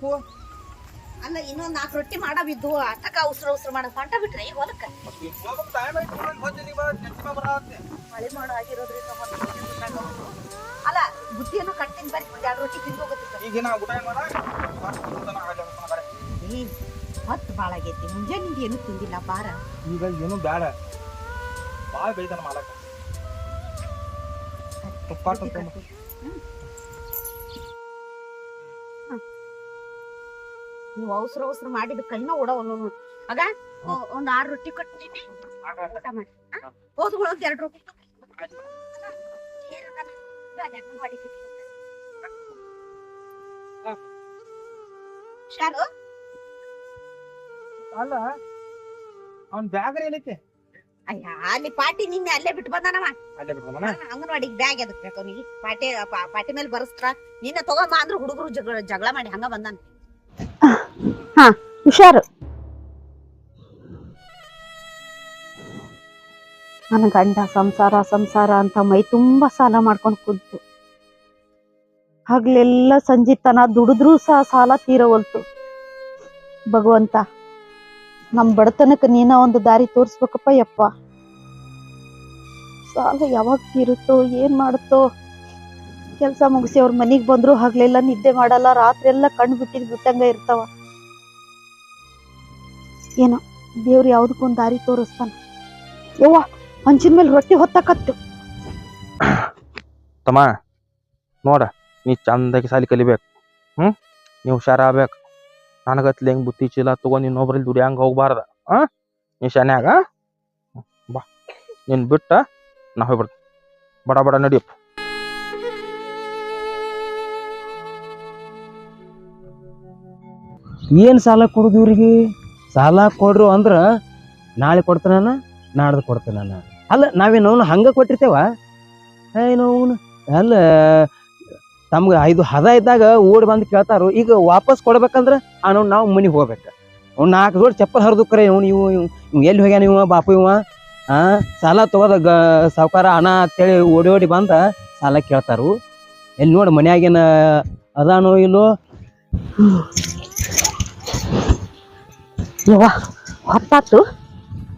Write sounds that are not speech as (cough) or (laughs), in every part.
ತಡಿಬೇಕು ಅಲ್ಲ ಇನ್ನೊಂದ್ ನಾಲ್ಕು ರೊಟ್ಟಿ ಮಾಡಬಿದ್ದು ಅಟಕ ಉಸ್ರು ಉಸ್ರು ಮಾಡಕ್ ಹೊಂಟ ಬಿಟ್ರೆ ಹೊಲಕ್ಕ ಮಳೆ ಮಾಡೋ ಆಗಿರೋದ್ರಿಂದ. ಅಲ್ಲ ಬುದ್ಧಿಯನ್ನು ಕಟ್ಟಿನ ಬರೀ ಎರಡು ರೊಟ್ಟಿ ತಿಂದು ಹೋಗುತ್ತೆ ಈಗ ನಾ ಊಟ ಏನ್ ಮಾಡ? ಹೊತ್ತು ಭಾಳ ಆಗೈತಿ. ಮುಂಜಾನೆ ಏನು ತಿಂದಿಲ್ಲ ಬಾರ. ಈಗ ಏನು ಬೇಡ ಬಾಳ ಬೆಳಿತಾನ ಮಾಡಕ್ಕೆ ತುಪ್ಪ ಬುತ್ತಿ ತುಂಬ ಕಟ್ಟಿ. ಹ್ಮ್. ಹ್ಮ್. ನೀವು ಅವಸರ ಅವಸರ ಮಾಡಿದ ಕೈನ ಓಡವಲ್ಲ ನೋಡು ಆಗ ಒಂದ್ ಆರು ರೊಟ್ಟಿ ಕಟ್ಟಿನಿ ಊಟ ಮಾಡಿ ಓದ್ಗಳು ಒಂದ್ ಎರಡು ರೊಟ್ಟಿ ಶಾರು ಅಲ್ಲ ಅವ್ನ ಬ್ಯಾಗ್ ಏನೈತಿ ಅಯ್ಯ ಅಲ್ಲಿ ಪಾಟಿ ನಿನ್ನೆ ಅಲ್ಲೇ ಬಿಟ್ಟು ಬಂದಾನವ. ಅಲ್ಲೇ ಬಿಡ್ಬೋದನ ಅಂಗನವಾಡಿಗೆ ಬ್ಯಾಗ್ ಅದಕ್ಕೆ ಬೇಕು ಅವನಿಗೆ? ಪಾಟಿ ಪಾಟಿ ಮೇಲೆ ಬರಸ್ತ್ರ. ನಿನ್ನೆ ತಗೊಂಬ ಅಂದ್ರ ಹುಡುಗರು ಜಗಳ ಜಗಳ ಮಾಡಿ ಹಂಗ ಬಂದಾನ. ಹುಷಾರು. ನನ್ನ ಗಂಡ ಸಂಸಾರ ಸಂಸಾರ ಅಂತ ಮೈ ತುಂಬಾ ಸಾಲ ಮಾಡ್ಕೊಂಡು ಕುಂತು. ಹಗ್ಲೆಲ್ಲ ಸಂಜೆ ದುಡಿದ್ರೂ ಸಹ ಸಾಲ ತೀರವಲ್ತು ಭಗವಂತ, ನಮ್ ಬಡತನಕ್ಕೆ ನೀನ ಒಂದು ದಾರಿ ತೋರಿಸ್ಬೇಕಪ್ಪ ಯಪ್ಪ. ಸಾಲ ಯಾವಾಗ ತೀರುತ್ತೋ, ಏನ್ ಮಾಡುತ್ತೋ. ಕೆಲಸ ಮುಗಿಸಿ ಅವ್ರ ಮನೆಗ್ ಬಂದ್ರು ಹಗ್ಲೆಲ್ಲ ನಿದ್ದೆ ಮಾಡಲ್ಲ ರಾತ್ರಿ ಎಲ್ಲ ಕಣ್ಣು ಬಿಟ್ಟಿದ್ ಬಿಟ್ಟಂಗ ಇರ್ತಾವ. ಏನೋ ದೇವ್ರು ಯಾವ್ದಕ್ಕೊಂದ್ ದಾರಿ ತೋರಿಸ್ತಾನ. ಯವ್ವ ಹಂಚಿನ ಮೇಲೆ ರೊಟ್ಟಿ ಹೊತ್ತಕತ್ತು. ತಮ್ಮ ನೋಡ ನೀ ಚಂದಾಗಿ ಸಾಲಿ ಕಲಿಬೇಕು. ಹ್ಮ್? ನೀ ಹುಷಾರ ಆಗ್ಬೇಕು ನನಗತ್ಲೆ ಹೆಂಗ್ ಬುತ್ತಿ ಚೀಲ ತಗೊಂಡ್ ಇನ್ನೊಬ್ರಲ್ಲಿ ದುಡಿಯಂಗ ಹೋಗ್ಬಾರ್ದ. ಆ? ನೀ ಶಾನ್ಯಾಗ? ಬಾ ನಿನ್ ಬಿಟ್ಟ ನಾ ಹೋಗ್ಬಿಡ್ತೀನಿ ಬಡ ಬಡ ನಡಿಯಪ್ಪ ಏನ್ ಸಾಲ ಕೊಡುದು ಇವ್ರಿಗೆ? ಸಾಲ ಕೊಡ್ರು ಅಂದ್ರ ನಾಳೆ ಕೊಡ್ತಾನ ನಾಡ್ದು ಕೊಡ್ತಾನ ಅಲ್ಲ, ನಾವೇನು ಹಂಗೆ ಕೊಟ್ಟಿರ್ತೇವ? ಏನು ಅವ್ನು. ಅಲ್ಲ, ತಮ್ಗೆ ಐದು ಹದ ಇದ್ದಾಗ ಓಡಿ ಬಂದು ಕೇಳ್ತಾರು, ಈಗ ವಾಪಸ್ ಕೊಡ್ಬೇಕಂದ್ರ ಅವ್ನು ನಾವು ಮನೆಗೆ ಹೋಗ್ಬೇಕು. ಅವ್ನು ನಾಲ್ಕು ದೊಡ್ಡ ಚಪ್ಪಲ್ ಹರಿದು ಕರೆ ಇವ್ನು ಇವು ಇವ್ ಇವ್ ಎಲ್ಲಿ ಹೋಗ್ಯಾನ ಇವ, ಬಾಪು ಇವ? ಆ, ಸಾಲ ತಗೋದ ಗ, ಸಾವುಕಾರ ಹಣ ಅಂತೇಳಿ ಓಡಿ ಓಡಿ ಬಂದ ಸಾಲ ಕೇಳ್ತಾರು. ಎಲ್ಲಿ ನೋಡಿ ಮನ್ಯಾಗೇನ ಅದಾನೋ ಇಲ್ಲೋ? ಯವ್ವ, ಹೊತ್ತಾತು.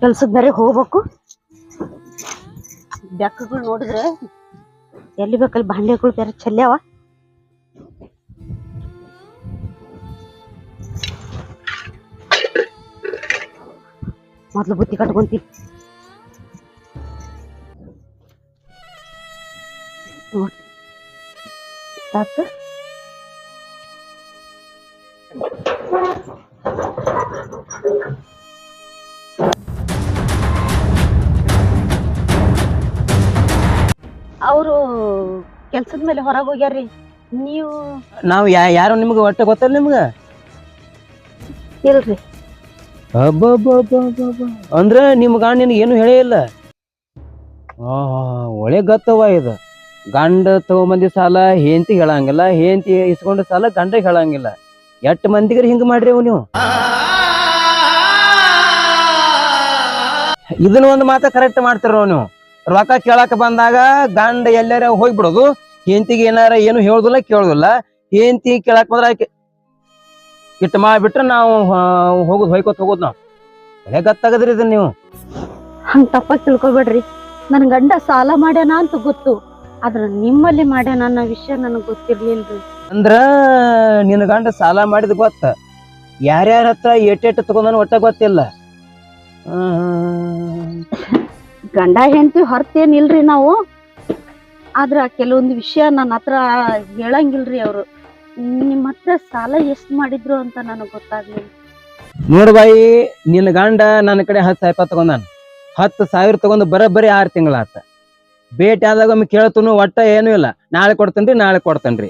ಕೆಲ್ಸದ ಬೇರೆ ಹೋಗ್ಬೇಕು. ಬೆಕ್ಕಗಳು ನೋಡಿದ್ರೆ ಎಲ್ಲಿ ಬೇಕಲ್ಲಿ ಬಾಂಡೆಗಳು ಬೇರೆ ಚೆಲ್ಯಾವ ಮೊದ್ಲು ಬುತ್ತಿ ಕಟ್ಕೊಂತೀನಿ. ನೋಡ್. ಸಾಕು ಕೆಲ್ಸದ ಮೇಲೆ ಹೊರಗೆ ಹೋಗ್ಯಾರ್ರಿ. ನೀವು ನಾವು ಯಾ ಯಾರು ನಿಮ್ಗೆ ಒಟ್ಟು ಗೊತ್ತಲ್ಲ ನಿಮ್ಗೆ? ಇಲ್ರಿ. ಅಂದ್ರೆ ನಿಮ್ಮ ಗಂಡ ನಿನಗೆ ಏನು ಹೇಳೇ ಇಲ್ಲ? ಆ, ಒಳ್ಳೆ ಗತ್ತವ ಇದು. ಗಂಡ ತಗೊಂಬಂದಿ ಸಾಲ ಹೆಂತಿ ಹೇಳಂಗಿಲ್ಲ. ಹೆಂಡತಿ ಇಸ್ಕೊಂಡ ಸಾಲ ಗಂಡ ಹೇಳಂಗಿಲ್ಲ. ಎಟ್ ಮಂದಿಗರ ಹಿಂಗ ಮಾಡ್ರಿ ಅವ್ ನೀವು? ಇದನ್ನ ಒಂದು ಮಾತ ಕರೆಕ್ಟ್ ಮಾಡ್ತಿರೋ ನೀವು? ರೊಕ್ಕ ಕೇಳಕ್ ಬಂದಾಗ ಗಂಡ ಎಲ್ಲಾರ ಹೋಗ್ಬಿಡೋದು. ಹೆಂತಿಗೆ ಏನಾರ ಏನು ಹೇಳುದಿಲ್ಲ ಕೇಳುದಿಲ್ಲ. ಹೆಂಡತಿ ಕೇಳಕ್ ಬಂದ್ರೆ ಇಟ್ಟು ಮಾಡ್ಬಿಟ್ರೆ ನಾವು ಹೋಗುದು ಹೊಯ್ಕೋತ ಹೋಗುದು ನಾವು. ಒಳ್ಳೆ ಗತ್ತಾಗದ್ರಿ ಇದನ್ನ ನೀವು. ಹಂಗ ತಪ್ಪ ತಿಳ್ಕೊಬೇಡ್ರಿ. ನನ್ ಗಂಡ ಸಾಲ ಮಾಡ್ಯಾನ ಅಂತ ಗೊತ್ತು. ಆದ್ರ ನಿಮ್ಮಲ್ಲಿ ಮಾಡ್ಯಾನ ಅನ್ನೋ ವಿಷಯ ನನಗ್ ಗೊತ್ತಿರ್ಲಿಲ್ರಿ. ಅಂದ್ರ ನಿನ್ನ ಗಂಡ ಸಾಲ ಮಾಡಿದ ಗೊತ್ತ. ಯಾರ್ಯಾರ ಹತ್ರ ಏಟೇಟ್ ತಗೊಂಡನ ಒಟ್ಟ ಗೊತ್ತಿಲ್ಲ. ಗಂಡ ಹೆಂಡತಿ ಹೊರತೇನಿಲ್ರಿ ನಾವು. ಆದ್ರ ಕೆಲವೊಂದು ವಿಷಯ ನನ್ನ ಹತ್ರ ಹೇಳಂಗಿಲ್ರಿ ಅವ್ರು. ನಿಮ್ ಹತ್ರ ಸಾಲ ಎಷ್ಟು ಮಾಡಿದ್ರು ಅಂತ ನನಗೆ ಗೊತ್ತಾಗ್ಲಿಲ್ಲ. ನೋಡು ಬಾಯಿ ನಿನ್ನ ಗಂಡ ನನ್ನ ಕಡೆ ಹತ್ತು ಸಾವಿರ ತಗೊಂಡಾನ ಹತ್ತು ಸಾವಿರ ತಗೊಂಡು ಬರೋಬ್ಬರಿ ಆರು ತಿಂಗಳಾತ ಭೇಟಿ ಆದಾಗ ಒಮ್ಮೆ ಕೇಳ್ತನು, ಒಟ್ಟ ಏನೂ ಇಲ್ಲ. ನಾಳೆ ಕೊಡ್ತೇನ್ರಿ ನಾಳೆ ಕೊಡ್ತೇನ್ರಿ.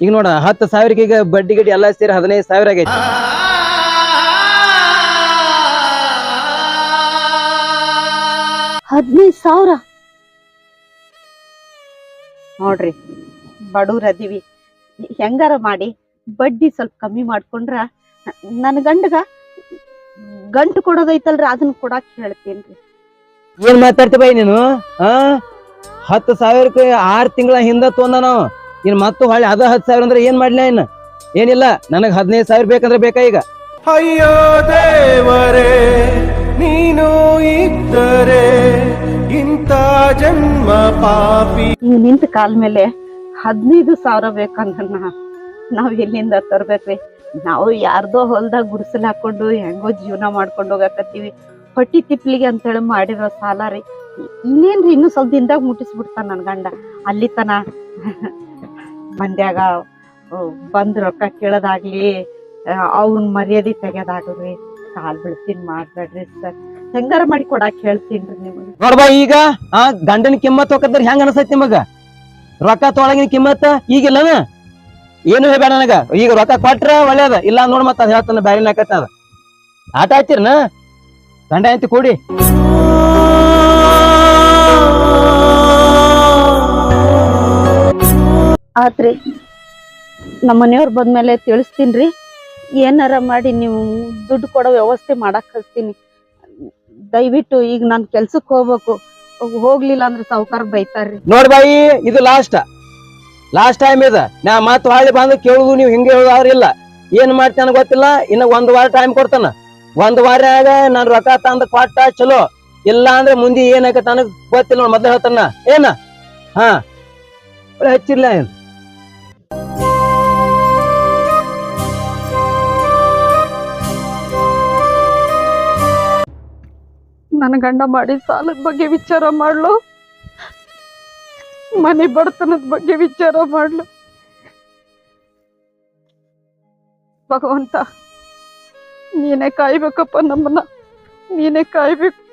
ಈಗ ನೋಡ, ಹತ್ತು ಸಾವಿರಕ್ಕೆ ಈಗ ಬಡ್ಡಿ ಗಿಡ್ಡಿ ಎಲ್ಲ ಸೇರಿ ಹದಿನೈದು ಸಾವಿರ ಆಗೈತಿ. ಹದಿನೈದು ಸಾವಿರ. ನೋಡ್ರಿ ಬಡವ್ರ ಅದೀವಿ. ಹೆಂಗಾರ ಮಾಡಿ ಬಡ್ಡಿ ಸ್ವಲ್ಪ ಕಮ್ಮಿ ಮಾಡ್ಕೊಂಡ್ರ ನನ್ನ ಗಂಡಗ ಗಂಟು ಕೊಡೋದೈತಲ್ರಿ ಅದನ್ನ ಕೊಡಾಕ್ ಹೇಳ್ತೇನ್ರಿ. ಏನ್ ಮಾತಾಡ್ತಿ ಬೈ ನೀನು? ಆ ಹತ್ತು ಸಾವಿರಕ್ಕೆ ಆರು ತಿಂಗಳ ಹಿಂದ ತೊಂದ ನಾವು ಇನ್ ಮತ್ತು ಹೊಳ್ಳಿ ಅದ ಹತ್ತು ಸಾವಿರ ಅಂದ್ರೆ ಏನ್ ಮಾಡ್ಲಿ ಇನ್ನ? ಏನಿಲ್ಲ ನನಗ್ ಹದಿನೈದು ಸಾವಿರ ಬೇಕಂದ್ರೆ ಬೇಕಾ ಈಗ? ಅಯ್ಯೋ ದೇವರೇ ನೀನು ಇದ್ದರೆ ಇಂಥ ಜನ್ಮ ಪಾಪಿ. ನಿಂತ ಕಾಲ ಮೇಲೆ ಹದಿನೈದು ಸಾವಿರ ಬೇಕಂದ್ರ ನಾವ್ ಎಲ್ಲಿಂದ ತರ್ಬೇಕ್ರಿ? ನಾವು ಯಾರ್ದೋ ಹೊಲ್ದಾಗ ಗುಡಿಸಲ್ ಹಾಕೊಂಡು ಹೆಂಗೋ ಜೀವನ ಮಾಡ್ಕೊಂಡು ಹೋಗಾಕತ್ತೀವಿ. ಹೊಟ್ಟಿ ತಿಪ್ಲಿಗೆ ಅಂತೇಳಿ ಮಾಡಿರೋ ಸಾಲ ರೀ. ಇನ್ನೇನ್ರಿ ಇನ್ನೂ ಸ್ವಲ್ಪ ದಿನದಾಗ ಮುಟ್ಟಿಸ್ಬಿಡ್ತಾನ ನನ್ನ ಗಂಡ. ಅಲ್ಲಿ ತನ ಮಂದ್ಯಾಗ ಆ, ಬಂದ್ ರೊಕ್ಕ ಕೇಳೋದಾಗ್ಲಿ ಅವ್ನ ಮರ್ಯಾದೆ ತೆಗೆಯೋದಾಗ್ಲಿ ಕಾಲ್ ಬೀಳ್ತೀನಿ ಮಾಡ್ಬೇಡ್ರಿ ಸರ್. ಹೆಂಗಾರ ಮಾಡಿ ಕೊಡಾಕ್ ಹೇಳ್ತೀನಿ ನಿಮಗೆ. ನೋಡ್ಬಾ ಈಗ ಆ ಗಂಡನ ಕಿಮ್ಮತ್ ಹೋಗದ್ರ ಹೆಂಗ ಅನಸೈತಿ ನಿಮಗ? ರೊಕ್ಕ ತೊಳಗಿನ ಕಿಮ್ಮತ್ತ ಈಗಿಲ್ಲನ? ಏನು ಹೇಳ್ಬೇಡ ನನಗ. ಈಗ ರೊಕ್ಕ ಕೊಟ್ರ ಒಳ್ಳೇದ ಇಲ್ಲ ನೋಡ್ ಮತ್ತ ಅದ್ ಹೇಳ್ತಾನ ಬ್ಯಾರಿ ನಾಕತ್ತ ಅದ. ಆಟ ಆಯ್ತಿರ್ನ? ಗಂಡ ಐತಿ ಕೂಡಿ. ಆತ್ರಿ ನಮ್ಮ ಮನೆಯವ್ರು ಬಂದ್ಮೇಲೆ ತಿಳಿಸ್ತೀನ್ರಿ ಏನಾರ ಮಾಡಿ ನೀವು ದುಡ್ಡು ಕೊಡೋ ವ್ಯವಸ್ಥೆ ಮಾಡಕ್ ಹಚ್ತೀನಿ ದಯವಿಟ್ಟು ಈಗ ನಾನ್ ಕೆಲ್ಸಕ್ಕೆ ಹೋಗ್ಬೇಕು. ಹೋಗ್- ಹೋಗ್ಲಿಲ್ಲ ಅಂದ್ರೆ ಸಾವುಕಾರ ಬೈತಾರ್ರಿ. ನೋಡ್ಬಾಯಿ ಇದು ಲಾಸ್ಟ್ ಲಾಸ್ಟ್ ಟೈಮ್ ಇದು. ನಾ ಮತ್ ಹೊಳ್ಳಿ ಬಂದು ಕೇಳುದು ನೀವು ಹಿಂಗೆ ಹೇಳುದಾರಿಲ್ಲ ಏನ್ ಮಾಡ್ತಾನ ಗೊತ್ತಿಲ್ಲ. ಇನ್ನ ಒಂದ್ ವಾರ ಟೈಮ್ ಕೊಡ್ತಾನ. ಒಂದ್ ವಾರ ನಾನು ರೊಕ್ಕ ತಂದ ಕೊಟ್ಟ ಚಲೋ. ಇಲ್ಲ ಅಂದ್ರೆ ಮುಂದೆ ಏನಾಗತ್ತ ನನಗ್ ಗೊತ್ತಿಲ್ಲ ನೋಡ್ ಮೊದ್ಲು ಹೇಳ್ತಾನ ಏನ? ಹಾ. ಹಚ್ಚಿಲ್ಲ ಏನ್ ನನ್ನ ಗಂಡ ಮಾಡಿ ಸಾಲದ ಬಗ್ಗೆ ವಿಚಾರ ಮಾಡ್ಲು. ಮನೆ ಬಡತನದ ಬಗ್ಗೆ ವಿಚಾರ ಮಾಡ್ಲು. ಭಗವಂತ, ನೀನೇ ಕಾಯ್ಬೇಕಪ್ಪ ನಮ್ಮನ್ನ. ನೀನೇ ಕಾಯ್ಬೇಕು.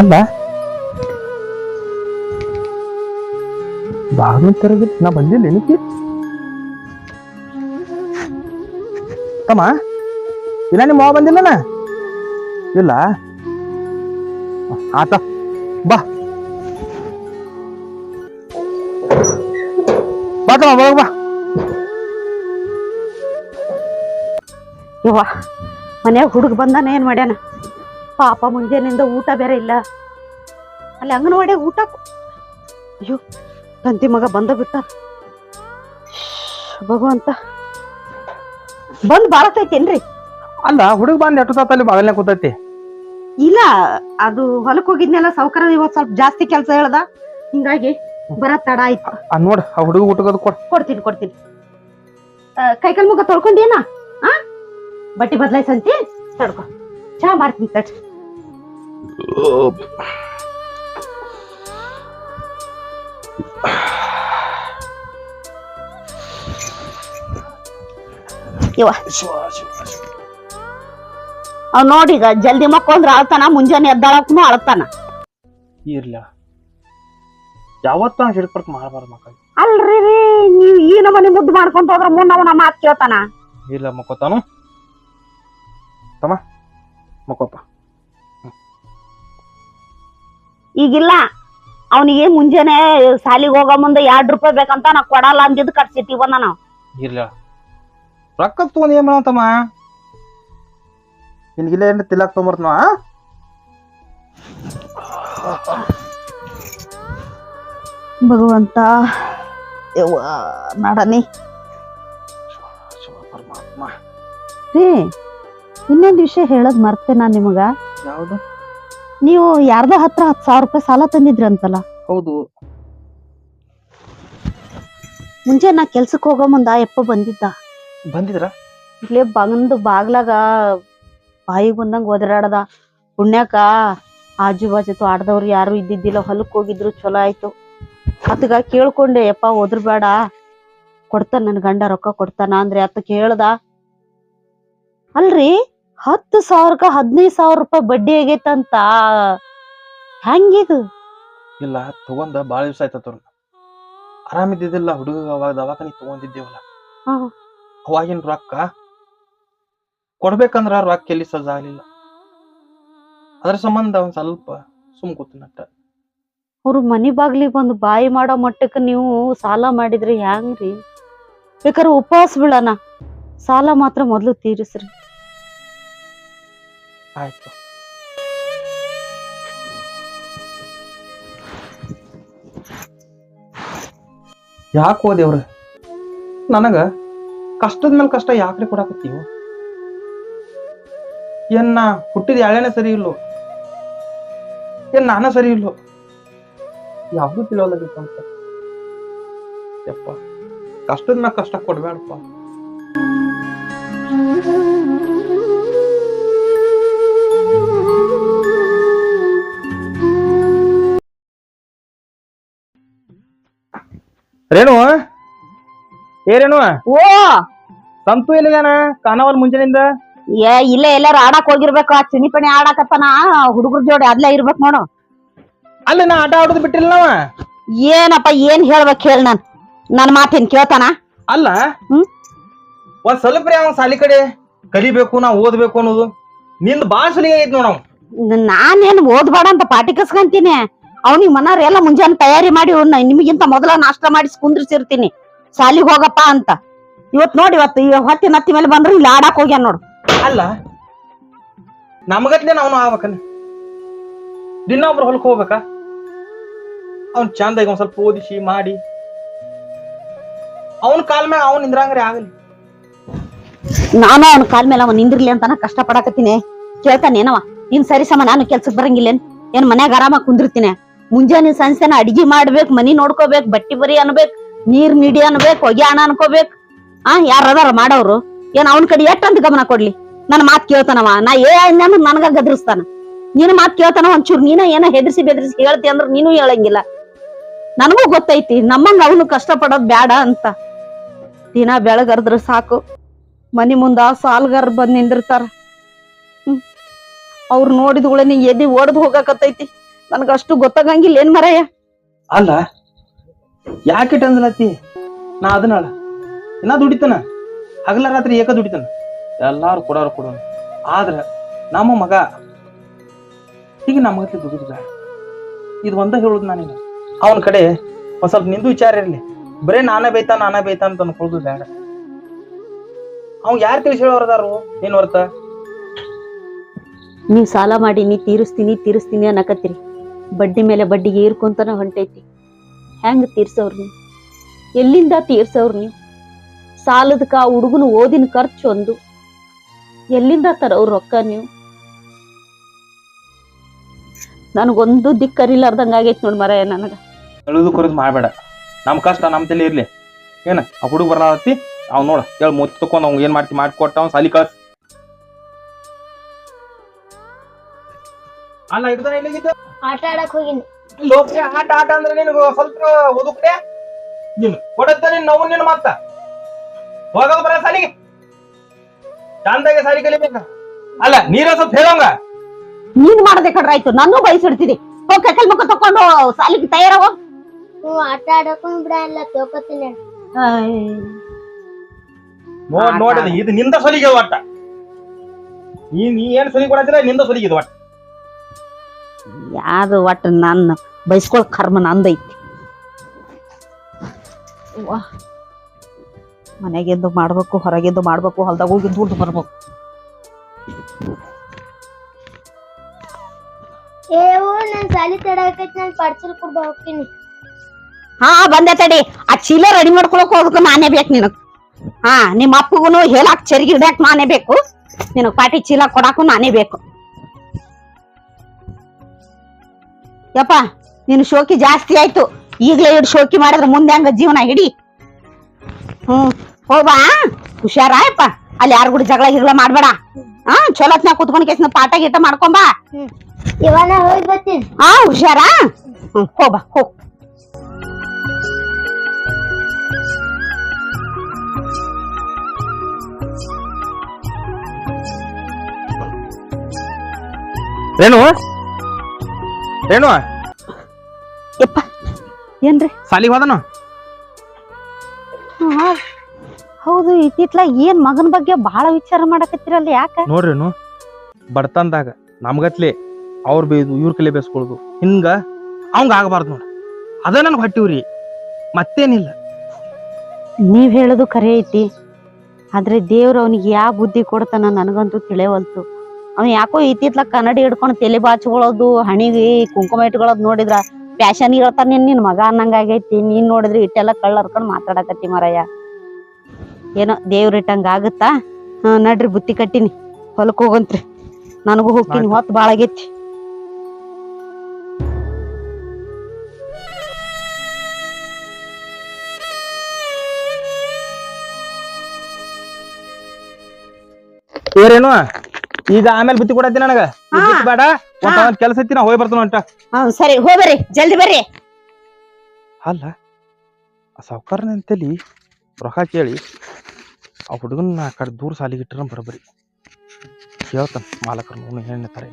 ಅಲ್ಲ? ಬಾಗಿಲು ತೆರಗಿ ನಾ ಬಂದಿಲ್ಲ ಏನಕ್ಕೆ? ತಮ್ಮ, ಇಲ್ಲ ನಿಮ್ಮ ಮಾವ ಬಂದಿಲ್ಲನ ಇಲ್ಲ? ಆತ, ಬಾ. ಬಾ ತಮ್ಮ, ಒಳಗ್ ಬಾ. ಯವ್ವ, ಮನ್ಯಾಗ ಹುಡುಗ ಬಂದಾನ ಏನ್ ಮಾಡ್ಯಾನ? ಪಾಪ ಮುಂಜಾನೆಯಿಂದ ಊಟ ಬೇರೆ ಇಲ್ಲ. ಅಲ್ಲಿ ಅಂಗನವಾಡಿ ಊಟ ಅಯ್ಯೋ ತಂತಿ ಮಗ ಬಂದ ಬಿಟ್ಟ. ಭಗವಂತ. ಬಂದ್ ಬಾಳತೈತೇನ್ರಿ? ಅಲ್ಲ ಹುಡುಗ ಬಂದ್ ಎಟ್ಟು ತಾತಲ್ಲಿ ಬಾಗಿಲ್ನ ಕೂತೈತಿ. ಇಲ್ಲ ಅದು ಹೊಲಕ್ ಹೋಗಿದ್ನೆಲ್ಲ ಸೌಕರ್ಯ ಇವತ್ತು ಸ್ವಲ್ಪ ಜಾಸ್ತಿ ಕೆಲಸ ಹೇಳ್ದ. ಹಿಂಗಾಗಿ ಬರ ತಡ ಆಯ್ತು. ನೋಡ್ ಆ ಹುಡುಗ ಊಟದ ಕೊಡ್. ಕೊಡ್ತೀನಿ ಕೊಡ್ತೀನಿ. ಕೈ ಕೈಕಾಲ್ ಮುಖ ತೊಳ್ಕೊಂಡೇನಾ ಆ? ಬಟ್ಟೆ ಬದಲಾಯ್ಸಂತಿ? ತಡ್ಕೊ. ಚಾ ಮಾಡ್ತೀನಿ ತಡ್ ಇವ. ಅವ್ ನೋಡೀಗ ಜಲ್ದಿ ಮಕ್ಕೊಂದ್ರ ಅಳ್ತಾನ ಮುಂಜಾನೆ ಎದ್ದಾಳಕ್ಕೂ ಅಳ್ತಾನ ಇರ್ಲ. ಯಾವತ್ತ ಸಿಡ್ಪರ್ಕ್ ಮಾಡಬಾರ್ದು ಮಕ್ಕಳು? ಅಲ್ರಿ ರೀ ನೀವ್ ಈ ನಮನಿ ಮುದ್ದು ಮಾಡ್ಕೊಂತ ಹೋದ್ರ ಮುನ್ನ ಅವನ ಮಾತ್ ಕೇಳ್ತಾನ. ಇಲ್ಲ ಮಕ್ಕೋತಾನು. ತಮ್ಮ ಮಕ್ಕೋಪ್ಪ. ಈಗಿಲ್ಲ. ಅವನಿಗೆ ಮುಂಜಾನೆ ಸಾಲಿಗೆ ಹೋಗೋ ಮುಂದೆ ಎರಡ್ ರೂಪಾಯಿ ಬೇಕಂತ ನಾ ಕೊಡಲ್ಲ ಅಂದಿದ್ದು ಕಟ್ಸಿಟ್ಟಿ ಬಂದ ನಾವು. ಇಲ್ಲ ರೊಕ್ಕ ತಗೊಂಡ್ ಏನ್ ಮಾಡತ್ತಮ್ಮ ನಿನ್ಗಿಲ್ಲ ಏನು ತಿಲ್ಲಕ್ ತೊಗೊಂಬರ್ತನ ಭಗವಂತ ಯವ್ವ ನಾಡನಿ. ಪರಮಾತ್ಮ. ರೀ ಇನ್ನೊಂದ್ ವಿಷಯ ಹೇಳೋದ್ ಮರ್ತೆ ನಾನು ನಿಮಗ? ಯಾವ್ದು? ನೀವು ಯಾರ್ದೋ ಹತ್ರ ಹತ್ತು ಸಾವಿರ ರೂಪಾಯಿ ಸಾಲ ತಂದಿದ್ರಿ ಅಂತಲ್ಲ? ಹೌದು. ಮುಂಚೆ ನಾ ಕೆಲ್ಸಕ್ಕೆ ಹೋಗೋ ಮುಂದ ಎಪ್ಪ ಬಂದಿದ್ದ. ಬಂದಿದ್ರ? ಇಲ್ಲೇ ಬಂದು ಬಾಗ್ಲಾಗ ಬಾಯಿಗೆ ಬಂದಂಗ ಒದರಾಡದ. ಪುಣ್ಯಾಕ ಆಜು ಬಾಜು ಆಡ್ದವ್ರು ಯಾರು ಇದ್ದಿದ್ದಿಲ್ಲ ಹೊಲಕ್ ಹೋಗಿದ್ರು ಚಲೋ ಆಯ್ತು. ಅತ್ಗ ಕೇಳ್ಕೊಂಡೆ ಯಪ್ಪ ಒದ್ರಬೇಡ. ಕೊಡ್ತಾನ ನನ್ ಗಂಡ ರೊಕ್ಕ ಕೊಡ್ತಾನ ಅಂದ್ರೆ ಅತ್ತ ಕೇಳ್ದ ಅಲ್ರಿ? ಹತ್ತು ಸಾವಿರಕ್ಕ ಹದಿನೈದು ಸಾವಿರ ರೂಪಾಯಿ ಬಡ್ಡಿ ಆಗೈತಂತ. ಹೆಂಗಿದು? ಇಲ್ಲ ತಗೊಂಡ ಬಾಳ ದಿವಸ ಆಯ್ತವ್ರ ಆರಾಮಿದ್ದಿದ್ದಿಲ್ಲ ಹುಡುಗ ಅವಾಗ ದವಾಖಾನಿ ತಗೊಂಡಿದ್ದೇವಲ್ಲ. ಹಾ. ಅವಾಗಿನ ರೊಕ್ಕ ಕೊಡ್ಬೇಕಂದ್ರ ರೊಕ್ಕ ಎಲ್ಲಿ ಸಜ್ಜ ಆಗ್ಲಿಲ್ಲ. ಅದ್ರ ಸಂಬಂಧ ಒಂದ್ ಸ್ವಲ್ಪ ಸುಮ್ ಕೂತಿನಟ್ಟ ಅವ್ರ ಮನಿ ಬಾಗ್ಲಿ ಬಂದು ಬಾಯಿ ಮಾಡೋ ಮಟ್ಟಕ್ಕೆ ನೀವು ಸಾಲ ಮಾಡಿದ್ರಿ ಹ್ಯಾಂಗ್ರಿ ಬೇಕಾದ್ರೆ ಉಪವಾಸ ಬೀಳಣ ಸಾಲ ಮಾತ್ರ ಮೊದಲು ತೀರಿಸ್ರಿ. ಆಯ್ತು. ಯಾಕೋ ದೇವ್ರ ನನಗೆ ಕಷ್ಟದ ಮೇಲೆ ಕಷ್ಟ ಯಾಕ್ರಿ ಕೊಡಾಕತ್ತೀವ ಏನ್ ನಾ ಹುಟ್ಟಿದ ಯಾಳೆನೇ ಸರಿ ಇಲ್ಲೋ? ಏನ್ ನಾನ ಸರಿ ಇಲ್ಲೋ? ಯಾವುದು ತಿಳಿಯೋಲಾಗಿತ್ತಂತ ಯಪ್ಪ, ಕಷ್ಟದ ಮ್ಯಾಗ ಕಷ್ಟ ಕೊಡ್ಬೇಡಪ್ಪ ರೇಣು? ಏ ರೇಣು? ಓ! ಸಂತು ಎಲ್ಲಿಗಾನ ಕಾಣವಲ್ ಮುಂಜಾನಿಂದ ಏ ಇಲ್ಲೇ ಎಲ್ಲಾರು ಆಡಕ್ ಹೋಗಿರ್ಬೇಕು. ಆ ಚಿನಿಪಣಿ ಆಡಕತ್ತಾನ ಹುಡುಗರ ಜೋಡಿ ಅದ್ಲೇ ಇರ್ಬೇಕು ನೋಡು. ಅಲ್ಲ ನಾ ಆಟ ಆಡೋದು ಬಿಟ್ಟಿಲ್ಲ ನಾವ ಏನಪ್ಪ ಏನ್ ಹೇಳ್ಬೇಕು ಹೇಳ ನಾನ್. ನನ್ ಮಾತೇನ್ ಕೇಳ್ತಾನ? ಅಲ್ಲ? ಹ್ಮ್? ಒಂದ್ ಸ್ವಲ್ಪ ಅವ್ನ ಸಾಲಿ ಕಡೆ. ಕಲಿಬೇಕು ನಾ ಓದ್ಬೇಕು ಅನ್ನೋದು. ನಿಂದ ಬಾಳ ಸಲಿ ಐತ್ ನೋಡವ್ ನಾನೇನ್ ಓದ್ಬೇಡ ಅಂತ ಪಾಟಿ ಕಸ್ಕಂತೀನಿ. ಅವನಿಗೆ ಮನಾರ ಎಲ್ಲ ಮುಂಜಾನೆ ತಯಾರಿ ಮಾಡಿ ಅವ್ನ ನಿಮಗಿಂತ ಮೊದಲ ನಾಷ್ಟ ಮಾಡಿ ಕುಂದ್ರಿಸಿರ್ತೀನಿ. ಶಾಲಿಗೆ ಹೋಗಪ್ಪ ಅಂತ. ಇವತ್ ನೋಡಿ ಇವತ್ತು ಈ ಹೊತ್ತಿನ ಹತ್ತಿ ಮೇಲೆ ಬಂದ್ರೆ ಇಲ್ಲಿ ಆಡಕ್ ಹೋಗ್ಯಾನ ನೋಡು. ಅಲ್ಲ ನಮಗತ್ಲೆ ಅವನು ಆಗ್ಬೇಕನ್? ದಿನ ಒಬ್ರು ಹೊಲಕ್ ಹೋಗ್ಬೇಕಾ? ಅವ್ನ್ ಚಂದಾಗಿ ಒಂದ್ ಸ್ವಲ್ಪ ಓದಿಸಿ ಮಾಡಿ. ಅವನ ಕಾಲ್ ಮೇಲೆ ಅವನ್ ನಿಂದ್ರಂಗ್ರೆ ಆಗಲಿ. ನಾನು ಅವನ ಕಾಲ್ ಮೇಲೆ ಅವನ್ ನಿಂದಿರ್ಲಿ ಅಂತಾನ ಕಷ್ಟ ಪಡಾಕತ್ತೀನಿ ಕೇಳ್ತಾನೇನವ ನೀನ್ ಸರಿ ಸಮ ನಾನು ಕೆಲ್ಸಕ್ ಬರಂಗಿಲ್ಲೇನ್? ಏನ್ ಮನ್ಯಾಗ ಆರಾಮಾಗಿ ಕುಂದಿರ್ತೀನಿ ಮುಂಜಾನೆ ಸಂಜೆನ ಅಡಿಗೆ ಮಾಡ್ಬೇಕು, ಮನಿ ನೋಡ್ಕೋಬೇಕು, ಬಟ್ಟಿ ಬರಿ ಅನ್ಬೇಕು, ನೀರ್ ನಿಡಿ ಅನ್ಬೇಕು ಹೊಗೆ ಹಣ ಅನ್ಕೋಬೇಕು. ಆ ಯಾರದಾರ ಮಾಡವ್ರು ಮಾಡೋರು? ಏನ್ ಅವನ ಕಡೆ ಎಷ್ಟಂತ ಗಮನ ಕೊಡ್ಲಿ? ನನ್ನ ಮಾತ್ ಕೇಳ್ತಾನವ, ನಾ ಏ ಅಂದ್ರೆ ನನ್ಗ ಗದ್ರಿಸ್ತಾನ. ನೀನು ಮಾತ್ ಕೇಳ್ತಾನ ಒಂಚೂರು, ನೀನ ಏನ ಹೆದರ್ಸಿ ಬೆದರ್ಸಿ ಹೇಳ್ತಿ ಅಂದ್ರ ನೀನು ಹೇಳಂಗಿಲ್ಲ. ನನಗೂ ಗೊತ್ತೈತಿ, ನಮ್ಮಂಗ ಅವನು ಕಷ್ಟ ಪಡೋದ್ ಬ್ಯಾಡ ಅಂತ. ದಿನ ಬೆಳಗರ್ದ್ರ ಸಾಕು, ಮನಿ ಮುಂದ ಸಾಲ್ಗಾರ ಬಂದ್ ನಿಂದಿರ್ತಾರ. ಹ್ಮ್. ಅವ್ರು ನೋಡಿದ ಎದಿ ಒಡ್ದು ಹೋಗಾಕತ್ತೈತಿ. ನನಗ ಅಷ್ಟು ಗೊತ್ತಾಗಂಗಿಲ್ಲ ಏನ್ ಮರಯ್ಯ ಅಲ್ಲ ಯಾಕೆ ಟಂದ್ಲತ್ತಿ ನಾ ಅದನ್ನ ಇನ್ನ ದುಡಿತನ? ಹಗಲ ರಾತ್ರಿ ಏಕ ದುಡಿತನ? ಎಲ್ಲಾರು ಕೊಡೋರು ಕೊಡೋಣ ಆದ್ರ ನಮ್ಮ ಮಗ ಈಗ ನಮ್ಮ ದುಡಿದು ದುಡಿದ ಇದು ಒಂದ ಹೇಳುದು ನಾನೀಗ ಅವನ ಕಡೆ ಒಂದ್ ಸ್ವಲ್ಪ ನಿಂದು ವಿಚಾರ ಇರ್ಲಿ. ಬರೇ ನಾನೇ ಬೈತಾ ನಾನೇ ಬೈತಾ ಅಂತ ಅನ್ಕೊಳ್ಳೋದು ಬೇಡ. ಅವ್ ಯಾರು ತಿಳಿಸಿ ಹೇಳೋರ್ದಾರು ಏನ್ ಹೊರ್ತ? ನೀವ್ ಸಾಲ ಮಾಡಿ ನೀ ತೀರಿಸ್ತೀನಿ ತೀರಿಸ್ತೀನಿ ಅನ್ನಕತ್ತೀರಿ. ಬಡ್ಡಿ ಮೇಲೆ ಬಡ್ಡಿ ಏರ್ಕೊಂತನ ಹೊಂಟೈತಿ. ಹೆಂಗ್ ತೀರ್ಸವ್ರ ನೀವು? ಎಲ್ಲಿಂದ ತೀರ್ಸವ್ರು ನೀವು? ಸಾಲದಕ್ಕ ಆ ಹುಡುಗನ ಓದಿನ ಖರ್ಚು ಒಂದು. ಎಲ್ಲಿಂದ ತರವ್ರ ರೊಕ್ಕ ನೀವು? ನನಗೊಂದು ದಿಕ್ಕರಿಲಾರ್ದಂಗ ಆಗೈತಿ ನೋಡ್ ಮರ ನನಗ. ಹೇಳುದು ಕುರಿತು ಮಾಡಬೇಡ. ನಮ್ಮ ಕಷ್ಟ ನಮ್ಮ ತಲೆ ಇರ್ಲಿ. ಏನ? ಆ ಹುಡುಗ ಬರ್ಲಾತಿ ಅವ್ ನೋಡ, ಹೇಳಿ ಮುತ್ತು ಅವ್ನ್ ಏನ್ ಮಾಡ್ತಿ ಮಾಡ್ಕೊಟ್ಟ ಅವ್ನ್ ಸಾಲಿ ಕಳ್ಸ. ಅಲ್ಲ ಹಿಡ್ದಾನ ಎಲ್ಲಿಗಿದ್ದ? ಆಟ ಆಡಕ್ ಹೋಗಿನಿ. ಲೋಕ ಆಟ ಆಟ ಅಂದ್ರೆ ನಿನಗ ಸ್ವಲ್ಪ ಓದುಕ್ಡೆ ನೀನು ಕೊಡತ್ತ ನೀನ್ ನೋವು ನಿನ್ ಮತ್ತ ಹೋಗೋದು ಬರ ಸಾಲಿಗೆ. ಚಂದಾಗೆ ಸಾಲಿ ಕಲಿಬೇಕ. ಅಲ್ಲ ನೀರ ಸ್ವಲ್ಪ ಹೇಳೋಂಗ. ನೀನ್ ಮಾಡದೆ ಕಡ್ರಾಯ್ತು ನಾನು ಬಯಸಿಡ್ತೀನಿ. ಹೋಗ್ ಕೈಕಲ್ ಮುಖ ತಕೊಂಡು ಸಾಲಿಗೆ ತಯಾರವ ನೀವು ಆಟ ಆಡಕ್ಕೂ ಬಿಡಲ್ಲ ತೋಕೋತೀನಿ ನೋಡ್ ನೋಡಿದ ಇದು ನಿಂದ ಸೊಲಿಗೆ ಒಟ್ಟ. ನೀ ನೀ ಏನ್ ಸೊಲಿ ಕೊಡತ್ತಿಲ್ಲ ನಿಂದ ಸೊಲಿಗೆ ಇದು ಒಟ್ಟ. ಯಾವ್ದು ಒಟ್ಟು ನನ್ನ ಬೈಸ್ಕೊಳ್ ಕರ್ಮ ನಂದೈತಿ. ಮನೆಗೆಂದು ಮನೆಗೆದ್ದು ಮಾಡ್ಬೇಕು ಹೊರಗೆಂದು ಮಾಡ್ಬೇಕು ಹೊಲ್ದಾಗ ಹೋಗಿ ದುಡ್ಡು ಬರ್ಬೇಕು. ಏವು ನನ್ ಸಾಲಿ ತಡಾಕೈತಿ ನಾನು ಪಾರ್ಸಲ್ ಕೊಡ್ಬ ಹೋಗ್ತೀನಿ. ಹಾ ಬಂದೆ ತಡಿ. ಆ ಚೀಲ ರೆಡಿ ಮಾಡ್ಕೊಳಕ್ ಹೋಗಕ್ಕೆ ನಾನೇ ಬೇಕು ನಿನಗ್. ಹಾ ನಿಮ್ಮ ಅಪ್ಪಗೂನು ಹೇಳಾಕ್ ಚರಿಗೆ ಹಿಡ್ಯಾಕ್ ನಾನೇ ಬೇಕು. ನಿನಗ್ ಪಾಟಿ ಚೀಲ ಕೊಡಾಕು ನಾನೇ ಬೇಕು. ಯಪ್ಪ ನೀನು ಶೋಕಿ ಜಾಸ್ತಿ ಆಯ್ತು. ಈಗ್ಲೇ ಇಡ್ ಶೋಕಿ ಮಾಡಿದ್ರೆ ಮುಂದೆ ಹಂಗ ಜೀವನ ಹಿಡಿ. ಹ್ಮ್ ಹೋಗ್ಬಾ ಹುಷಾರಾಯಪ್ಪ ಅಲ್ಲಿ ಯಾರು ಕೂಡ ಜಗಳ ಗಿಗಳ ಮಾಡ್ಬೇಡ. ಹಾ ಚಲೋತ್ನಾಗ ಕುತ್ಕೊಂಡ್ ಕೇಸ್ ಪಾಠ ಗೀಟ ಮಾಡ್ಕೊಂಬಾ ಇವಾಗ ಹೋಗಿ ಬರ್ತೀನಿ. ಹಾ ಹುಷಾರಾ? ಹ್ಮ್ ಹೋಗ್ಬಾ ಹೋಗ್. ರೇಣು? ರೇಣು ಯಪ್ಪ ಏನ್ರಿ? ಸಾಲಿಗೆ ಹೋದನು? ಹಾ, ಹೌದು ಇತ್ತಿತ್ಲ ಏನ್ ಮಗನ ಬಗ್ಗೆ ಬಹಳ ವಿಚಾರ ಮಾಡಕತ್ತಿರಲ್ಲ ಯಾಕ? ನೋಡ್ರೇನು ಬಡತನದಾಗ ನಮ್ಗತ್ಲೆ ಅವ್ರ ಬೇಯ್ದು ಇವ್ರ ಕಲೆ ಬೇಸ್ಕೊಳ್ದು. ಹಿಂಗ ಅವಂಗ ಆಗಬಾರ್ದು ನೋಡ್ರಿ. ಅದ ನನ್ಗೆ ಹೊಟ್ಟಿವ್ರಿ. ಮತ್ತೇನಿಲ್ಲ. ನೀವ್ ಹೇಳೋದು ಖರೆ ಐತಿ ಆದ್ರೆ ದೇವ್ರ ಅವನಿಗೆ ಯಾವ ಬುದ್ಧಿ ಕೊಡ್ತಾನ ನನಗಂತೂ ತಿಳಿಯವಲ್ತು ಅವ ಯಾಕೋ ಇತ್ತಿತ್ಲ ಕನ್ನಡಿ ಹಿಡ್ಕೊಂಡು ತಲೆ ಬಾಚ್ಕೊಳ್ಳೋದು ಹಣಿಗೆ ಕುಂಕುಮ ಇಟ್ಕೊಳ್ಳೋದು ನೋಡಿದ್ರ ಪ್ಯಾಶನ್ ಹೇಳ್ತಾರ ನಿನ್ ಮಗ ಅನ್ನಂಗ ಆಗೈತಿ ನೀನ್ ನೋಡಿದ್ರಿ ಇಟ್ಟೆಲ್ಲ ಕಳ್ಳ ಹರ್ಕೊಂಡ್ ಮಾತಾಡಕತ್ತಿ ಮರಯ್ಯ ಏನೋ ದೇವ್ರ ಇಟ್ಟಂಗ ಆಗುತ್ತಾ? ಹಾ ನಡ್ರಿ ಬುತ್ತಿ ಕಟ್ಟಿನಿ ಹೊಲಕ್ ಹೋಗಂತ್ರಿ. ನನಗೂ ಹೋಗ್ತೀನಿ. ಹೊತ್ತು ಬಾಳ ಆಗೈತಿ. ಏರೇನು ಈಗ ಆಮೇಲೆ ಬುತ್ತಿ ಕೊಡತ್ತಿ ನನಗ. ಈಗ ಹಾ. ಬುತ್ತಿ ಬೇಡ ಒಂದ್ ಒಂದ್ ಕೆಲಸ ಐತಿ ನಾ ಹೋಗಿ ಬರ್ತಾನ ಹಾ ಸರಿ ಹೋಗ್ಬರ್ರಿ ಜಲ್ದಿ ಬರ್ರಿ. ಅಲ್ಲ ಆ ಸಾವ್ಕಾರನ ಅಂತೇಳಿ ರೊಕ್ಕ ಕೇಳಿ ಆ ಹುಡುಗನ ಆ ಕಡೆ ದೂರ ಸಾಲಿಗೆ ಇಟ್ಟರ ಬರಬರಿ. ಹೇಳ್ತಾನ ಮಾಲಕರು ಅವನು ಹೆಣ್ಣು ತರ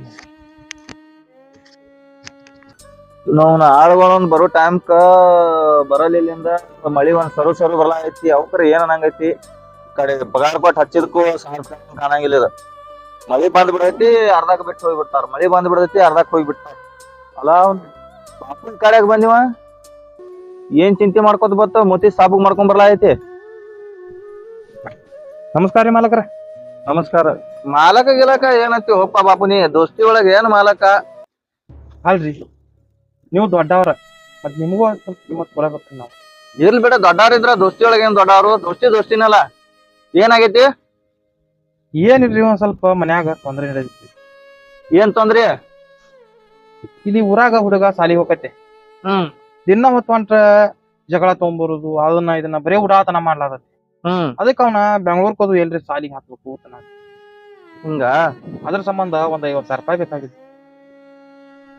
ನಾವು ಆಳುಗಳೊಂದು ಬರೋ ಟೈಮ್ಕ ಬರಲಿಲ್ಲಿಂದ ಮಳಿ ಒಂದ್ ಸರು ಸರು ಬರಲಾಗೈತಿ ಐತಿ ಅವಕ್ರ ಏನ್ ಅನ್ನಂಗೈತಿ ಕಡೆ ಪಗಾರ ಪಟ್ಟು ಹಚ್ಚಿದಕ್ಕೂ ಸಮಸ್ಯೆ ಕಾಣಂಗಿಲ್ಲ ಮಳಿ ಬಂದ್ ಬಿಡೈತಿ ಅರ್ಧಕ್ ಬಿಟ್ಟು ಹೋಗ್ಬಿಡ್ತಾರ. ಮಳೆ ಬಂದ್ ಬಿಡೈತಿ ಅರ್ಧಕ್ ಹೋಗ್ಬಿಡ್ತಾರ. ಅಲ್ಲ ಬಾಪನ್ ಕಾರ್ಯಾಗ ಕಡೆಗ್ ಬಂದಿವ? ಏನ್ ಚಿಂತೆ ಮಾಡ್ಕೊತ ಬತ್ತ? ಮೋತಿ ಸಾಬು ಮಾಡ್ಕೊಂಡ್ ಬರ್ಲಾ ಐತಿ ನಮಸ್ಕಾರ ರೀ ಮಾಲಕರ. ನಮಸ್ಕಾರ. ಮಾಲಕ ಗಿಲಕ ಏನಂತಿ ಹೋಪ್ಪ ಬಾಪುನಿ ದೋಸ್ತಿ ಒಳಗ ಏನ್ ಮಾಲಕ? ಅಲ್ರಿ ನೀವು ದೊಡ್ಡವ್ರ ಮತ್ ನಿಮಗೂ ಒಂದ್ ಸ್ವಲ್ಪ ಕಿಮ್ಮತ್ ಕೊಡಬೇಕು ನಾವು. ಇರ್ಲಿ ಬಿಡ ದೊಡ್ಡವ್ರಿದ್ರ ದೋಸ್ತಿ ಒಳಗ ಏನ್ ದೊಡ್ಡವ್ರು? ದೋಸ್ತಿ ದೋಸ್ತಿನಲ್ಲ. ಏನಾಗೈತಿ? ಏನಿಲ್ರಿ ಒಂದ್ ಸ್ವಲ್ಪ ಮನ್ಯಾಗ ತೊಂದ್ರೆ ನಡೆದಿತ್ತು ಏನ್ ತೊಂದ್ರೆ? ಇಲ್ಲಿ ಊರಾಗ ಹುಡುಗ ಸಾಲಿ ಹೋಗತ್ತೆ ಹ್ಮ್. ದಿನ ಹೊತ್ತು ಒಂಟ ಜಗಳ ತೊಗೊಂಬರುದು ಅದನ್ನ ಇದನ್ನ ಬರೇ ಉಡಾತನ ಮಾಡ್ಲಾದತಿ ಹ್ಮ್. ಅದಕ್ಕೆ ಅವನ ಬೆಂಗಳೂರ್ಗೆ ಹೋದು ಎಲ್ರಿ ಸಾಲಿಗೆ ಹಾಕ್ಬೇಕು ಅಂತ ನಾನು. ಹಿಂಗ? ಅದ್ರ ಸಂಬಂಧ ಒಂದ್ ಐವತ್ ಸಾವಿರ ರೂಪಾಯಿ ಬೇಕಾಗಿತ್ತು.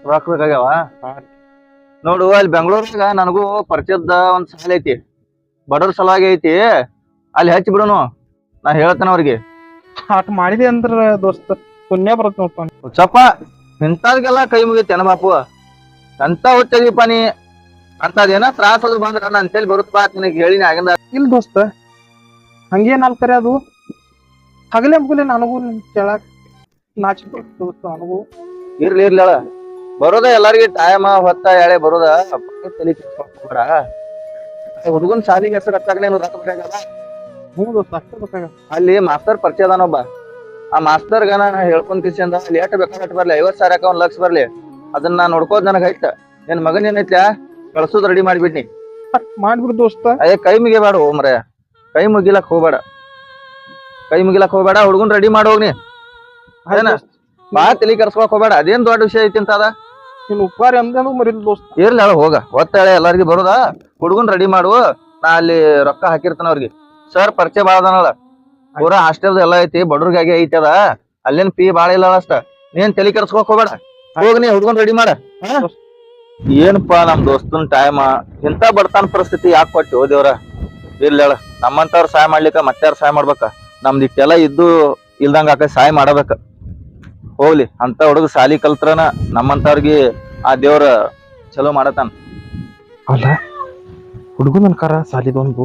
ರೊಕ್ಕ ಬೇಕಾಗ್ಯಾವ? ಹಾ. ನೋಡು ಅಲ್ಲಿ ಬೆಂಗಳೂರಾಗ ನನಗೂ ಪರಿಚಯದ ಒಂದ್ ಸಾಲ ಐತಿ. ಬಡವ್ರ ಸಲುವಾಗಿ ಐತಿ. ಅಲ್ಲಿ ಹಚ್ಚಿ ಬಿಡೋನು. ನಾ ಹೇಳ್ತೇನೆ ಅವ್ರಿಗೆ. ಆಟ ಮಾಡಿದೆ ಅಂದ್ರ ದೋಸ್ತ ಪುಣ್ಯ ಬರುತ್ತೆ ನೋಡ್ಪ ಹುಚ್ಚಪ್ಪ ಇಂಥದ್ಗೆಲ್ಲ ಕೈ ಮುಗಿತೇನ ಬಾಪು? ಅಂತ ಹುಚ್ಚದಿಪ್ಪ ನೀ? ಅಂತದೇನ ತ್ರಾಸ ಅದು ಬಂದ್ರ ನಾನು ಅಂತೇಳಿ ಬರುತ್ತಪ್ಪ ನಿನಗೆ ಹೇಳಿನ ಆಗಿಂದ. ಇಲ್ಲ ದೋಸ್ತ ಹಂಗೇನ್ ಅಲ್ಕರೆ ಅದು. ಹಗಲೇ ಮುಗಲೆ ನನಗೂ ನಿನ್ ಕೇಳಕ್ ನಾಚಿ ಬರುತ್ತೆ ದೋಸ್ತ ನನಗೂ. ಇರ್ಲಿ ಇರ್ಲಿ ಹೇಳ ಬರೋದ ಎಲ್ಲಾರಿಗೆ ಟೈಮ್ ಹೊತ್ತ ಎಳೆ ಬರೋದ. ತಲಿ ಹುಡುಗನ್ ಶಾಲಿಗೆ ಹೆಸರು ಹತ್ತಾಗ್ಲೇನು ರೊಕ್ಕ ಬೇಕಾಗಲ್ಲ. ಹ್ಞೂ ದೋಸ್ತ ಅಷ್ಟೇ ಅಲ್ಲಿ ಮಾಸ್ತರ್ ಪರಿಚಯ ಅದಾನೊಬ್ಬ ಆ ಮಾಸ್ತರ್ಗ ನಾನು ಹೇಳ್ಕೊಂಡ್ ಕಿಸಿಂದ ಅಲ್ಲಿ ಎಷ್ಟು ಬೇಕಾದ್ರೆ ಅಷ್ಟ್ ಬರ್ಲಿ ಐವತ್ ಸಾವಿರ ಒಂದ್ ಲಕ್ಷ ಬರ್ಲಿ. ಅದನ್ನ ನಾ ನೋಡ್ಕೋದ್ ನನಗೆ ಐತ ನಿನ್ ಮಗನ್ ಏನೈತ ಕಳ್ಸೋದ್ ರೆಡಿ ಮಾಡ್ಬಿಡ್ನಿ. ಮಾಡ್ಬಿಡು ದೋಸ್ತ. ಅಯ್ಯ ಕೈ ಮುಗಿಬೇಡ ಓ ಮರ ಕೈ ಮುಗಿಲಕ್ ಹೋಗ್ಬೇಡ. ಕೈ ಮುಗಿಲಕ್ ಹೋಗ್ಬೇಡ ಹುಡುಗನ್ ರೆಡಿ ಮಾಡೋಗ್ನಿ ಅದೇನ ಬಾ ತಲಿ ಕರ್ಸ್ಕೊಳಕ್ ಹೋಗ್ಬೇಡ. ಅದೇನ್ ದೊಡ್ಡ ವಿಷಯ ಐತಿ ಅಂತ ಅದ? ನಿನ್ ಉಪಕಾರ ಅಂದೇನು ಮರಿಲ್ ದೋಸ್ತ. ಇರ್ಲಿ ಹೇಳ ಹೋಗ. ಒತ್ತಾಳೆ ಎಲ್ಲಾರ್ಗಿ ಬರೋದ? ಹುಡುಗನ್ ರೆಡಿ ಮಾಡು. ನಾ ಅಲ್ಲಿ ರೊಕ್ಕ ಹಾಕಿರ್ತಾನ ಅವ್ರಿಗೆ. ಸರ್, ಪರಿಚಯ ಬಾಳ ಅದನಲ್ಲ ಪೂರಾ ಹಾಸ್ಟೆಲ್ ಎಲ್ಲ ಐತಿ, ಬಡವ್ರಿಗಾಗಿ ಐತಿ ಅದ. ಅಲ್ಲೇನ್ ಪಿ ಬಾಳ ಇಲ್ಲ ಅಷ್ಟ. ನೀನ್ ತಲೆ ಕರ್ಸ್ಕೊಕ್ ಹೋಗ್ಬೇಡ. ಹೋಗ್ ನೀ ಹುಡ್ಕೊಂಡ್ ರೆಡಿ ಮಾಡ. ಏನಪ್ಪ ನಮ್ ದೋಸ್ತನ್ ಟೈಮ್ ಇಂತ ಬಡತನ ಪರಿಸ್ಥಿತಿ ಯಾಕೆ ಕೊಟ್ಟು ದೇವ್ರ? ಹೇಳ. ನಮ್ಮಂತವ್ರ ಸಹಾಯ ಮಾಡ್ಲಿಕ್ಕ ಮತ್ತಾರ ಸಹಾಯ ಮಾಡ್ಬೇಕ? ನಮ್ದು ಇಟ್ಟೆಲ್ಲ ಇದ್ದು ಇಲ್ದಂಗ ಆಕ ಸಹಾಯ ಮಾಡಬೇಕ. ಹೋಗ್ಲಿ ಅಂತ ಹುಡುಗ ಸಾಲಿ ಕಲ್ತ್ರನ ನಮ್ಮಂತವ್ರಿಗೆ ಆ ದೇವ್ರ ಚಲೋ ಮಾಡತಾನ. ಅಲ್ಲ, ಹುಡುಗನ ಕರ ಸಾಲಿದೊಂದು.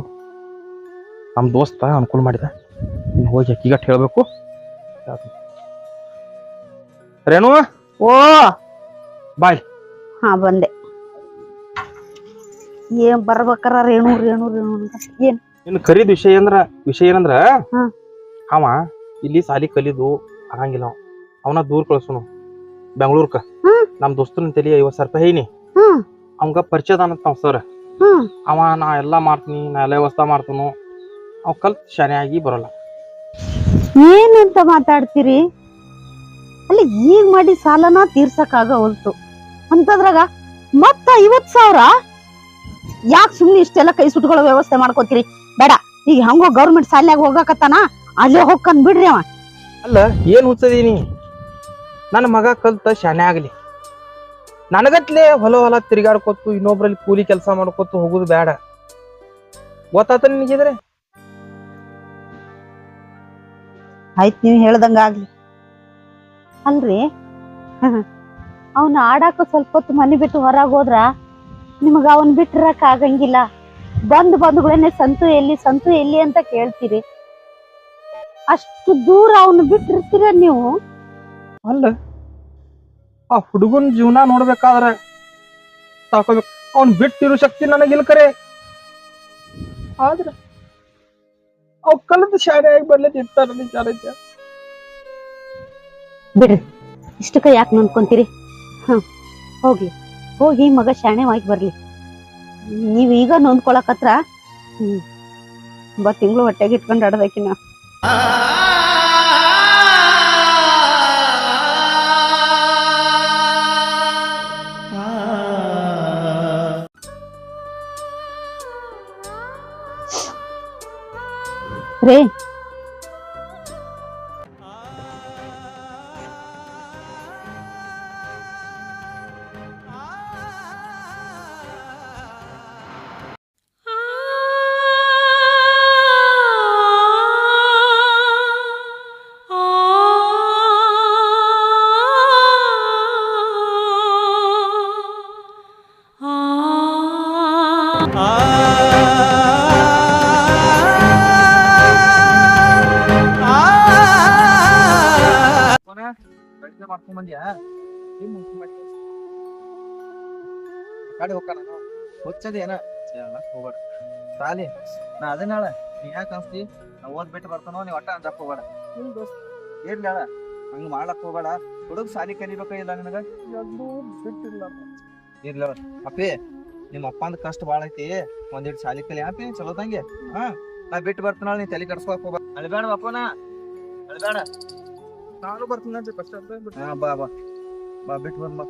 ನಮ್ ದೋಸ್ತ ಅನುಕೂಲ ಮಾಡಿದ. ಇನ್ನು ಹೋಗಿ ಅಕ್ಕಿಗಟ್ಟು ಹೇಳಬೇಕು. ರೇಣು? ಓ! ಬಾಯ್. ಹಾ ಬಂದೆ. ಏನ್ ಬರ್ಬೇಕಾರ ರೇಣು ರೇಣು ರೇಣು ಅಂತ. ಏನ್? ಇನ್ನು ಕರೀದ್ ವಿಷಯ ಅಂದ್ರ ವಿಷಯ ಏನಂದ್ರ. ಅವ ಇಲ್ಲಿ ಸಾಲಿ ಕಲಿದು ಆಗಂಗಿಲ್ಲ ಅವ. ಅವನ ದೂರ ಕಳ್ಸೋನು. ಬೆಂಗಳೂರ್ಕ. ಹ್ಮ್. ನಮ್ ದೋಸ್ತನ ತಲಿ ಐವತ್ ಸಾವಿರ ರೂಪಾಯಿ ಹೇನಿ. ಹ್ಮ್. ಅವಂಗ ಪರಿಚಯ ಅದಾನಂತ ಸರ್. ಹ್ಮ್. ಅವ ನಾ ಎಲ್ಲಾ ಮಾಡ್ತೀನಿ ನಾ ಎಲ್ಲ ವ್ಯವಸ್ಥೆ ಮಾಡ್ತಾನು. ಅವ್ ಕಲ್ತ್ ಶಾನೆ ಆಗಿ ಬರಲ್ಲ. ಏನಂತ ಮಾತಾಡ್ತೀರಿ? ಅಲ್ಲಿ ಈಗ ಮಾಡಿ ಸಾಲನ ತೀರ್ಸಕ್ ಹೊಲ್ತು. ಅಂತದ್ರಾಗ ಮತ್ತ ಐವತ್ ಸಾವಿರ? ಯಾಕೆ ಸುಮ್ನೆ ಇಷ್ಟೆಲ್ಲ ಕೈ ಸುಟ್ಕೊಳ್ಳೋ ವ್ಯವಸ್ಥೆ ಮಾಡ್ಕೋತೀರಿ? ಬೇಡ ಈಗ ಹಂಗೋ ಗೌರ್ಮೆಂಟ್ ಶಾಲ್ಯಾಗ ಹೋಗಕತ್ತಾನ? ಅಲ್ಲೇ ಹೋಗ್ಕಂದ್ ಬಿಡ್ರಿ ಅವ. ಅಲ್ಲ ಏನ್ ಹುಚ್ಚದೀನಿ ನನ್ನ ಮಗ ಕಲ್ತ ಶಾನೆ ಆಗ್ಲಿ. ನನಗತ್ಲೆ ಹೊಲ ಹೊಲ ತಿರುಗಾಡ್ಕೊತು ಇನ್ನೊಬ್ರಲ್ಲಿ ಕೂಲಿ ಕೆಲಸ ಮಾಡ್ಕೊತು ಹೋಗುದು ಬೇಡ. ಗೊತ್ತಾತ ನಿನಗಿದ್ರೆ? ಆಯ್ತ್ ನೀವ್ ಹೇಳ್ದಂಗ ಆಗ್ಲಿ. ಅಲ್ರಿ? (laughs) ಅವನ ಆಡಾಕ ಸ್ವಲ್ಪ ಹೊತ್ತು ಮನೆ ಬಿಟ್ಟು ಹೊರಗ್ ಹೋದ್ರ ನಿಮಗ ಅವನ್ ಬಿಟ್ಟಿರಕ್ ಆಗಂಗಿಲ್ಲ. ಬಂದ್ ಬಂದ್ಗಳೇನೆ ಸಂತು ಎಲ್ಲಿ ಸಂತು ಎಲ್ಲಿ ಅಂತ ಕೇಳ್ತೀರಿ. ಅಷ್ಟು ದೂರ ಅವನು ಬಿಟ್ಟಿರ್ತೀರ ನೀವು? ಅಲ್ಲ ಆ ಹುಡುಗನ ಜೀವನ ನೋಡ್ಬೇಕಾದ್ರೆ ಸಾಕೋಬೇಕು ಅವ್ನ್ ಬಿಟ್ಟಿರೋ ಶಕ್ತಿ ನನಗಿಲ್ ಕರೆ ಆದ್ರ ಅವ್ ಕಲದ ಇರ್ತಾರ ವಿಚಾರ ಐತೆ ಬಿಡ್ರಿ, ಇಷ್ಟಕ್ಕ ಯಾಕೆ ನೊಂದ್ಕೊಂತೀರಿ? ಹ್ಮ್, ಹೋಗ್ಲಿ. ಹೋಗಿ ಮಗ ಶಾಣೆವಾಗಿ ಬರ್ಲಿ. ನೀವ್ ಈಗ ನೊಂದ್ಕೊಳಕತ್ರ ಹ್ಮ್ ಬಾ ತಿಂಗಳು ಹೊಟ್ಟೆಗೆ ಇಟ್ಕೊಂಡು రే ರೇ ಮಾಡ್ಕೊಂಡ್ ಬಂದ್ಯಾ? ಗಾಡಿ ಹೋಗ್ತಾನ ಹುಚ್ಚದ ಏನ ಹೋಗ್ಬೇಡ. ಸಾಲಿ ನಾ ಅದನ್ನ ಹೇಳ ನೀ ಯಾಕೆ ಅನ್ಸ್ತಿ ನಾ ಓದ್ ಬಿಟ್ಟು ಬರ್ತಾನೋ ನೀವ್ ಒಟ್ಟ ಅಂಜಕ್ ಹೋಗ್ಬೇಡ. ಏನ್ ಹೇಳ ಹಂಗ ಮಾಡ್ಲಕ್ ಹೋಗ್ಬೇಡ. ಹುಡುಗ ಸಾಲಿ ಕಲಿಬೇಕ ಇಲ್ಲ ನಿನಗ? ಬಿಟ್ಟಿಲ್ಲ. ಇರ್ಲಿ ಅಪ್ಪಿ ನಿಮ್ಮ ಅಪ್ಪಂದ ಕಷ್ಟ ಬಾಳ ಐತಿ. ಒಂದಿಟ್ಟು ಸಾಲಿ ಕಲಿ. ಅಪ್ಪಿ ಚಲೋ ತಂಗಿ. ಹಾ ನಾ ಬಿಟ್ಟು ಬರ್ತಾನ ನೀ ತಲೆ ಕಡ್ಸ್ಕೊಕ್ ಹೋಗ್ಬೇಡ. ಅಳ್ಬೇಡ ಅಪ್ಪನ. ಅಳ್ಬೇಡ ನಾನು ಬರ್ತೀನಿ ಕಷ್ಟ ಹಾ ಬಾ ಬಾ ಬಾ ಬಿಟ್ಟು ಬಂದ್ ಬಾ